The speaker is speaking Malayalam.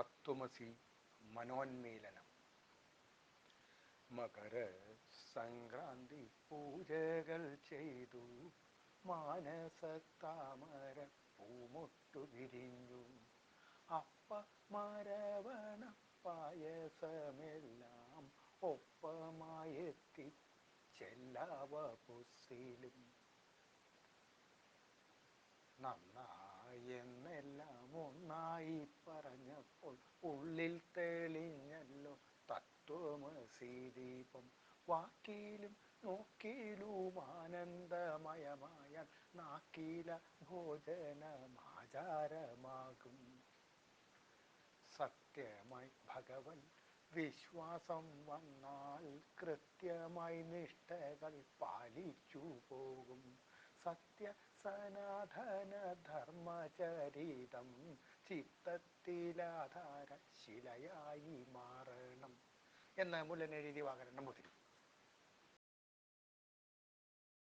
തത്വമസി മനോന്മീലനം. മകര സംക്രാന്തി പൂജകൾ ചെയ്തു. മാനസത്താമര പൂമൊട്ടു വിരിഞ്ഞു. അപ്പ മരവണ പായസമെല്ലാം ഒപ്പമായെത്തി ചെല്ലാവ പുസ്സിലും. നന്നായെന്നെല്ലാം ഒന്നായി ഉള്ളിൽ തെളിഞ്ഞല്ലോ തത്വമസി ദീപം വാക്കിലും നോക്കിലും ആനന്ദമയമായ നാക്കില ഭോജനമാചാരമാകും. സത്യമായി ഭഗവൻ വിശ്വാസം വന്നാൽ കൃത്യമായി നിഷ്ഠകൾ പാലിച്ചു പോകും. സത്യ സനാതന ധർമ്മചരിതം ചിത്തത്തിലാധാര ശിലയായി മാറണം. എന്ന് മുല്ലനെഴുതി വാകരണം മുതിരും